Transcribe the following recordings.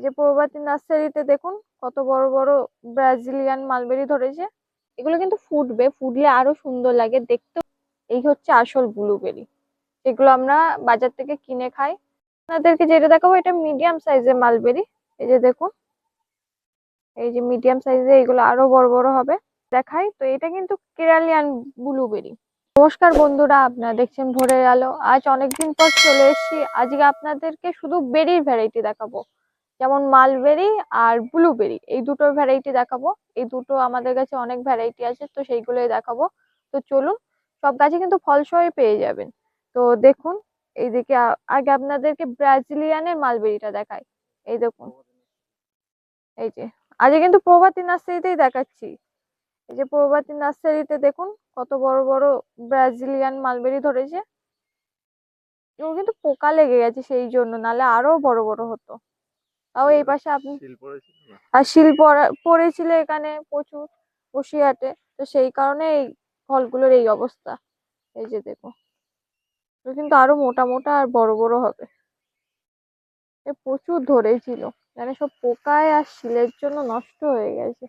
এই যে প্রভাতী নার্সারিতে দেখুন, কত বড় বড় ব্রাজিলিয়ান মালবেরি ধরেছে। এগুলো কিন্তু ফুটবে, ফুটলে আরও সুন্দর লাগে। দেখতে এই হচ্ছে আসল ব্লুবেরি। এগুলো আমরা বাজার থেকে কিনে খাই। আপনাদেরকে যেটা দেখাবো, এটা মিডিয়াম সাইজের মালবেরি। এই যে দেখুন, এই যে মিডিয়াম সাইজে এগুলো আরও বড় বড় হবে। দেখাই, তো এটা কিন্তু কেরালিয়ান ব্লুবেরি। নমস্কার বন্ধুরা, আপনারা দেখছেন ভোরে আলো। আজ অনেকদিন পর চলে এসেছি। আজকে আপনাদেরকে শুধু বেরির ভ্যারাইটি দেখাবো। যেমন মালবেরি আর ব্লুবেরি এই দুটোর ভ্যারাইটি দেখাবো। এই দুটো আমাদের কাছে অনেক ভ্যারাইটি আছে, তো সেইগুলোই দেখাবো। তো চলুন, সব গাছে কিন্তু ফলসই পেয়ে যাবেন। তো দেখুন, এইদিকে আগে আপনাদেরকে ব্রাজিলিয়ানের মালবেরিটা দেখাই। এই দেখুন, এই যে আজকে কিন্তু প্রভাতী নার্সারিতেই দেখাচ্ছি। এই যে প্রভাতী নার্সারিতে দেখুন, কত বড় বড় ব্রাজিলিয়ান মালবেরি ধরেছে। এগুলো কিন্তু পোকা লেগে গেছে সেই জন্য নালে আরও বড় বড় হতো। তাও এই পাশে আপনি আর শিল পড়া- পড়েছিল এখানে প্রচুর বসিরহাটে। তো সেই কারণে এই ফলগুলোর এই অবস্থা। এই যে দেখো। কিন্তু আরও মোটা মোটা আর বড় বড় হবে। এ প্রচুর ধরেছিল। মানে সব পোকায় আর শিলের জন্য নষ্ট হয়ে গেছে।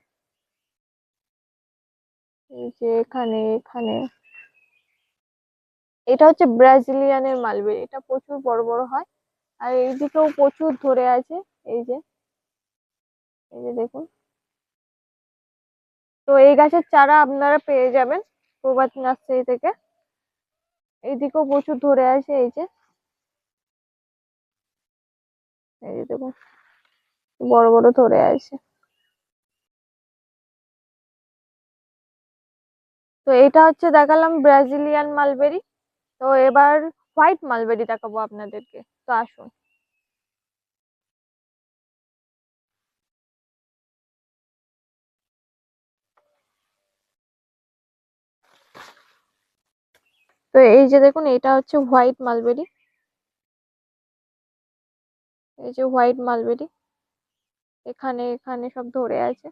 এই যে এখানে এখানে। এটা হচ্ছে ব্রাজিলিয়ানের মালবেরি। এটা প্রচুর বড় বড় হয়। আর এইদিকেও প্রচুর ধরে আছে। এই যে এই যে দেখুন। তো এই গাছের চারা আপনারা পেয়ে যাবেন প্রভাতী নার্সারি থেকে। এইদিকেও প্রচুর ধরে আছে এই যে। এই যে দেখুন, বড় বড় ধরে আছে। তো এটা হচ্ছে দেখালাম ব্রাজিলিয়ান মালবেরি। তো এবার হোয়াইট মালবেরি দেখাবো আপনাদেরকে। তো আসুন। তো এই যে দেখুন এটা হচ্ছে হোয়াইট মালবেরি। এই যে হোয়াইট মালবেরি। এখানে এখানে সব ধরে আছে।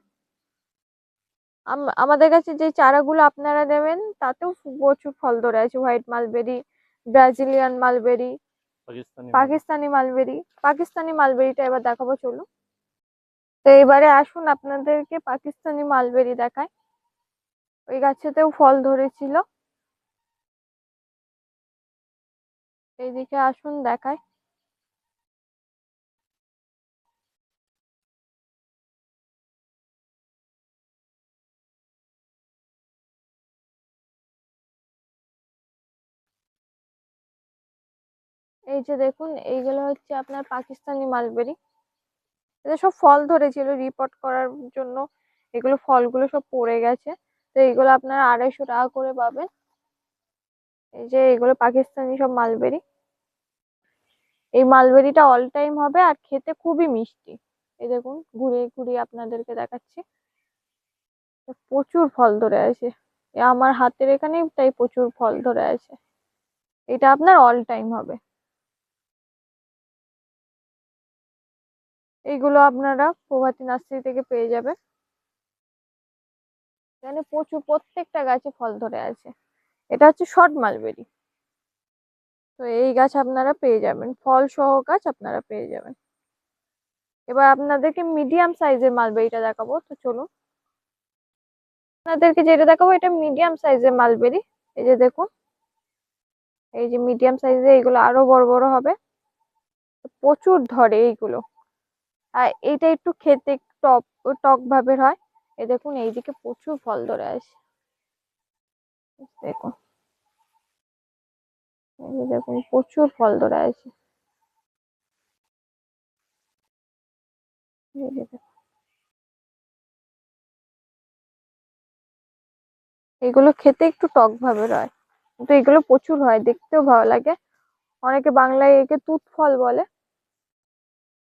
আম- আমাদের কাছে যে চারাগুলো আপনারা নেবেন তাতেও প্রচুর ফল ধরে আছে। White mulberry Brazilian mulberry Pakistani Pakistani mulberry Pakistani মালবেরিটা এবার দেখাবো চলুন। তো এবারে আসুন আপনাদেরকে পাকিস্তানি মালবেরি দেখায় ওই গাছেতেও ফল ধরেছিল। এইদিকে আসুন দেখায় এই যে দেখুন, এইগুলো হচ্ছে আপনার পাকিস্তানি মালবেরি। এটা সব ফল ধরেছিল রিপোর্ট করার জন্য। এগুলো ফলগুলো সব পড়ে গেছে। তো এইগুলো আপনারা আড়াইশো টাকা করে পাবেন। এই যে এগুলো পাকিস্তানি সব মালবেরি। এই মালবেরিটা অল টাইম হবে আর খেতে খুবই মিষ্টি। এই দেখুন, ঘুরিয়ে ঘুরিয়ে আপনাদেরকে দেখাচ্ছি। প্রচুর ফল ধরে আছে। আমার হাতের এখানেই তাই প্রচুর ফল ধরে আছে। এটা আপনার অল টাইম হবে। এইগুলো আপনারা প্রভাতী নার্সারি থেকে পেয়ে যাবেন। এখানে প্রচুর, প্রত্যেকটা গাছে ফল ধরে আছে। এটা হচ্ছে শর্ট মালবেরি তো এই গাছ আপনারা পেয়ে যাবেন। ফল সহ গাছ আপনারা পেয়ে যাবেন। এবার আপনাদেরকে মিডিয়াম সাইজের মালবেরিটা দেখাবো, তো চলুন। আপনাদেরকে যেটা দেখাবো, এটা মিডিয়াম সাইজের মালবেরি এই যে দেখুন, এই যে মিডিয়াম সাইজে এইগুলো আরও বড় বড় হবে। প্রচুর ধরে এইগুলো। আর এইটা একটু খেতে টক টক ভাবের হয়। এই দেখুন, এইদিকে প্রচুর ফল ধরে আসে। দেখুন। দেখুন, প্রচুর ফল ধরে আছে। এগুলো খেতে একটু টক ভাবের হয়। কিন্তু এগুলো প্রচুর হয়, দেখতেও ভালো লাগে। অনেকে বাংলায় একে তুত ফল বলে।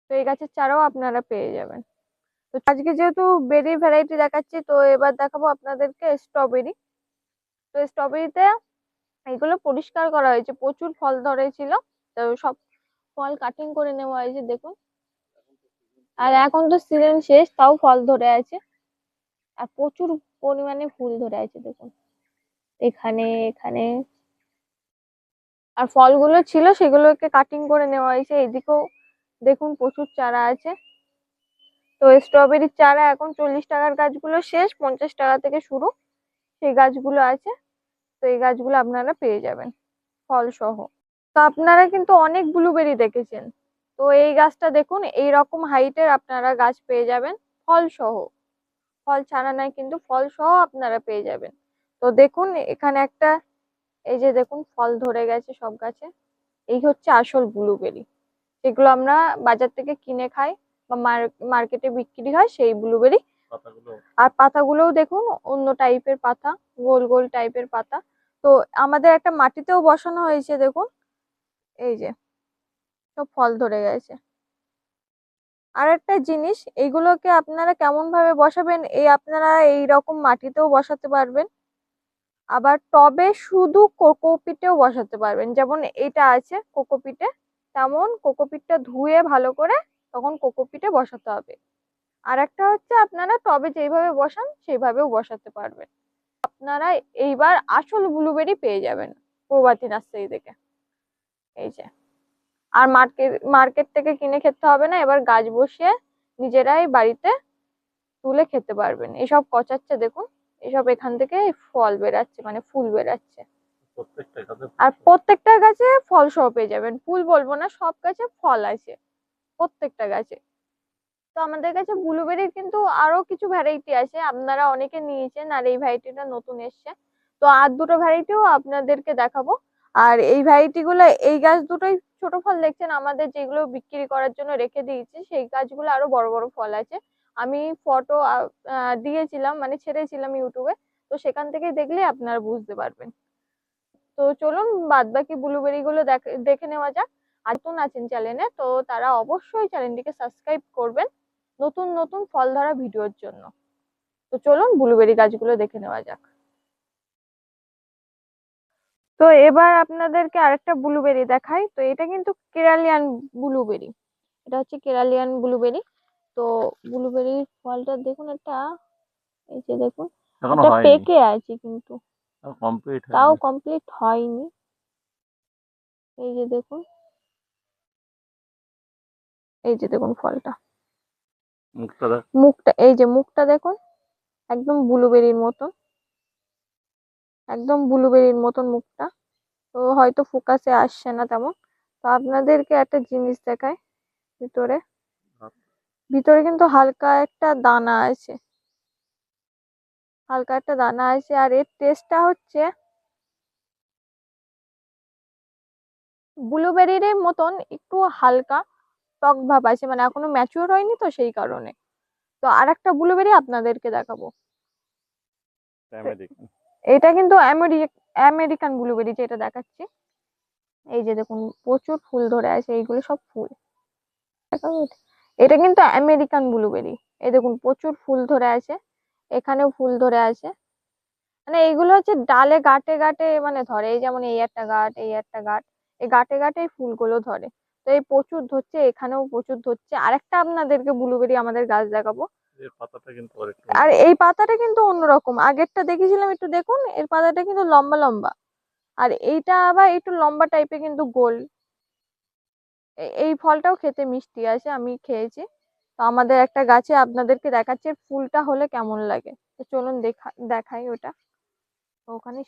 তো এই গাছের চারাও আপনারা পেয়ে যাবেন। তো আজকে যেহেতু বেরি ভ্যারাইটি দেখাচ্ছি, তো এবার দেখাবো আপনাদেরকে স্ট্রবেরি তো স্ট্রবেরিতে এগুলো পরিষ্কার করা হয়েছে। প্রচুর ফল ধরেছিল। তো সব ফল কাটিং করে নেওয়া হয়েছে, দেখুন। আর এখন তো সিজন শেষ, তাও ফল ধরে আছে। আর প্রচুর পরিমাণে ফুল ধরে আছে, দেখুন। এখানে এখানে। আর ফলগুলো ছিল, সেগুলোকে কাটিং করে নেওয়া হয়েছে। এদিকেও দেখুন প্রচুর চারা আছে। তো স্ট্রবেরির চারা এখন চল্লিশ টাকার গাছগুলো শেষ, পঞ্চাশ টাকা থেকে শুরু। সেই গাছগুলো আছে। তো এই গাছগুলো আপনারা পেয়ে যাবেন ফল সহ তো আপনারা কিন্তু অনেক ব্লুবেরি দেখেছেন। তো এই গাছটা দেখুন এই রকম হাইটের আপনারা গাছ পেয়ে যাবেন ফল সহ ফল ছাড়া নয় কিন্তু ফল সহ আপনারা পেয়ে যাবেন। তো দেখুন, এখানে একটা, এই যে দেখুন, ফল ধরে গেছে সব গাছে। এই হচ্ছে আসল ব্লুবেরি যেগুলো আমরা বাজার থেকে কিনে খাই বা মার্কেটে বিক্রি হয়, সেই ব্লুবেরি আর পাতাগুলোও দেখুন, অন্য টাইপের পাতা, গোল গোল টাইপের পাতা। তো আমাদের একটা মাটিতেও বসানো হয়েছে, দেখুন। এই যে, সব ফল ধরে গেছে। আর একটা জিনিস এইগুলোকে আপনারা কেমন ভাবে বসাবেন, এই আপনারা এই রকম মাটিতেও বসাতে পারবেন। আবার টবে শুধু কোকোপিটেও বসাতে পারবেন। যেমন এটা আছে কোকোপিটে, তেমন কোকোপিটটা ধুয়ে ভালো করে তখন কোকোপিটে বসাতে হবে। আর একটা হচ্ছে আপনারা টবে যেইভাবে বসান সেইভাবেও বসাতে পারবেন। আপনারা এইবার আসল ব্লুবেরি পেয়ে যাবেন প্রভাতী নার্সারি থেকে। এই যে। আর মার্কেট মার্কেট থেকে কিনে খেতে হবে না এবার গাছ বসিয়ে নিজেরাই বাড়িতে তুলে খেতে পারবেন। এসব কচাচ্ছে দেখুন এসব এখান থেকে ফল বেরাচ্ছে মানে ফুল বেরাচ্ছে। আর প্রত্যেকটা গাছে ফল সহ পেয়ে যাবেন। ফুল বলব না সব গাছে ফল আছে। প্রত্যেকটা গাছে। তো আমাদের কাছে ব্লুবেরির কিন্তু আরও কিছু ভ্যারাইটি আছে আপনারা অনেকে নিয়েছেন আর এই ভ্যারাইটিটা নতুন এসছে। তো আর দুটো ভ্যারাইটিও আপনাদেরকে দেখাবো। আর এই ভ্যারাইটি গুলো, এই গাছ দুটোই ছোট ফল দেখছেন, আমাদের যেগুলো বিক্রি করার জন্য রেখে দিয়েছি, সেই গাছগুলো আরও বড় বড় ফল আছে। আমি ফটো দিয়েছিলাম মানে ছেড়েছিলাম ইউটিউবে, তো সেখান থেকে দেখলে আপনারা বুঝতে পারবেন। তো চলুন বাদ বাকি ব্লুবেরি গুলো দেখে নেওয়া যাক। আর নতুন আছেন চ্যানেলে তো তারা অবশ্যই চ্যানেলটিকে সাবস্ক্রাইব করবেন। নতুন নতুন ফল ধরা ভিডিওর জন্য। তো চলুন ব্লুবেরি গাছগুলো দেখে নেওয়া যাক। তো এবার আপনাদেরকে আরেকটা ব্লুবেরি দেখাই। তো এটা কিন্তু কেরালিয়ান ব্লুবেরি এটা হচ্ছে কেরালিয়ান ব্লুবেরি তো ব্লুবেরির ফলটা দেখুন একটা এই যে দেখুন এটা পেকে আছে কিন্তু। কমপ্লিট তাও কমপ্লিট হয়নি। এই যে দেখুন। এই যে দেখুন ফলটা। মুখটা মুখটা এই যে মুখটা দেখুন একদম ব্লুবেরির মতন একদম ব্লুবেরির মতন মুখটা। তো হয়তো ফোকাসে আসছে না তেমন। তো আপনাদেরকে একটা জিনিস দেখায় ভিতরে। ভিতরে কিন্তু হালকা একটা দানা আছে। হালকা একটা দানা আছে আর এর টেস্টটা হচ্ছে ব্লুবেরির মতন একটু হালকা। টক ভাব আছে মানে এখনও ম্যাচিওর হয়নি তো সেই কারণে। তো আর একটা ব্লুবেরি আপনাদেরকে দেখাবো। এটা কিন্তু আমেরি- আমেরিকান ব্লুবেরি যেটা দেখাচ্ছি। এই যে দেখুন প্রচুর ফুল ধরে আছে এইগুলো সব ফুল। এটা? কিন্তু আমেরিকান ব্লুবেরি। এই দেখুন প্রচুর ফুল ধরে আছে এখানেও ফুল ধরে আছে। মানে এইগুলো হচ্ছে ডালে গাঁটে গাঁটে মানে ধরে এই যেমন এই একটা গাঁট এই একটা গাঁট এই গাঁটে গাঁটে ফুলগুলো ধরে। এই প্রচুর ধরছে এখানেও প্রচুর ধরছে। আরেকটা আপনাদেরকে ব্লুবেরি আমাদের গাছ দেখাবো। আর এই পাতাটা কিন্তু অন্যরকম। আগেরটা দেখেছিলাম একটু দেখুন এর পাতাটা কিন্তু লম্বা লম্বা। আর এইটা আবার একটু লম্বা টাইপের কিন্তু গোল। এই ফলটাও খেতে মিষ্টি আছে আমি খেয়েছি। তো আমাদের একটা গাছে আপনাদেরকে দেখাচ্ছে ফুলটা হলে কেমন লাগে। তো চলুন দেখা দেখাই ওটা। ওখানে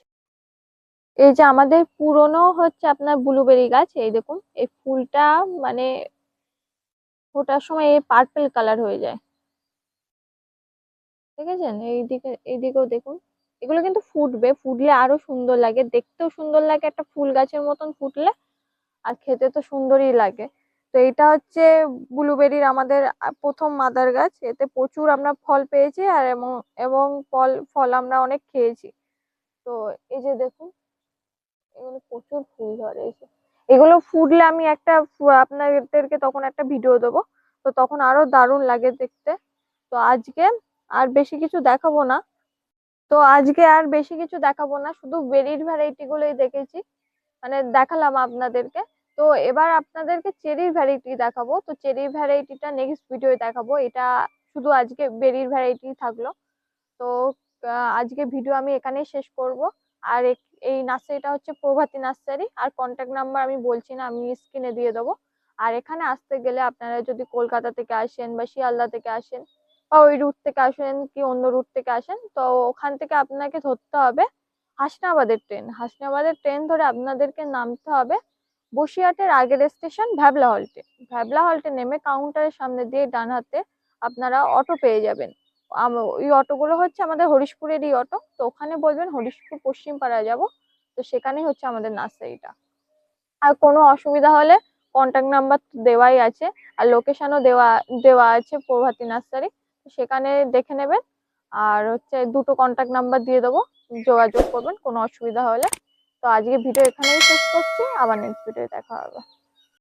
এই যে আমাদের পুরনো হচ্ছে আপনার ব্লুবেরি গাছ, এই দেখুন, এই ফুলটা মানে ফোটার সময় এই পার্পেল কালার হয়ে যায়। দেখেছেন? এইদিকে এইদিকেও দেখুন। এগুলো কিন্তু ফুটবে, ফুটলে আরও সুন্দর লাগে। দেখতেও সুন্দর লাগে একটা ফুল গাছের মতন ফুটলে, আর খেতে তো সুন্দরই লাগে। তো এটা হচ্ছে ব্লুবেরির আমাদের প্রথম মাদার গাছ। এতে প্রচুর আমরা ফল পেয়েছি, আর এবং এবং ফল ফল আমরা অনেক খেয়েছি। তো এই যে দেখুন এগুলো প্রচুর ফুল ধরে এগুলো ফুটলে আমি একটা আপনাদেরকে তখন একটা ভিডিও দেবো। তো তখন আরও দারুণ লাগে দেখতে। তো আজকে আর বেশি কিছু দেখাবো না। তো আজকে আর বেশি কিছু দেখাবো না। শুধু বেরির ভ্যারাইটি গুলোই দেখেছি। মানে দেখালাম আপনাদেরকে। তো এবার আপনাদেরকে চেরির ভ্যারাইটি দেখাবো। তো চেরির ভ্যারাইটিটা নেক্সট ভিডিও দেখাবো। এটা শুধু আজকে বেরির ভ্যারাইটি থাকল। তো আজকে ভিডিও আমি এখানেই শেষ করব। আর এই নার্সারিটা হচ্ছে প্রভাতী নার্সারি, আর কন্ট্যাক্ট নাম্বার আমি বলছি না, আমি স্ক্রিনে দিয়ে দেবো। আর এখানে আসতে গেলে আপনারা যদি কলকাতা থেকে আসেন বা শিয়ালদা থেকে আসেন বা ওই রুট থেকে আসেন কি অন্য রুট থেকে আসেন, তো ওখান থেকে আপনাকে ধরতে হবে হাসনাবাদের ট্রেন হাসনাবাদের ট্রেন ধরে আপনাদেরকে নামতে হবে বসিরহাটের আগের স্টেশন ভ্যাবলা হল্টে ভ্যাবলা হল্টে নেমে কাউন্টারের সামনে দিয়ে ডান হাতে আপনারা অটো পেয়ে যাবেন। ওই অটোগুলো হচ্ছে আমাদের হরিশপুরেরই অটো। তো ওখানে বলবেন হরিশপুর পশ্চিম পাড়ায় যাব। তো সেখানেই হচ্ছে আমাদের নার্সারিটা। আর কোনো অসুবিধা হলে কন্ট্যাক্ট নাম্বার দেওয়াই আছে। আর লোকেশনও দেওয়া দেওয়া আছে প্রভাতী নার্সারি। সেখানে দেখে নেবেন। আর হচ্ছে দুটো কন্ট্যাক্ট নাম্বার দিয়ে দেবো। যোগাযোগ করবেন, কোনো অসুবিধা হলে। তো আজকে ভিডিও এখানেই শেষ করছি। আবার নেক্সট ভিডিও দেখা হবে।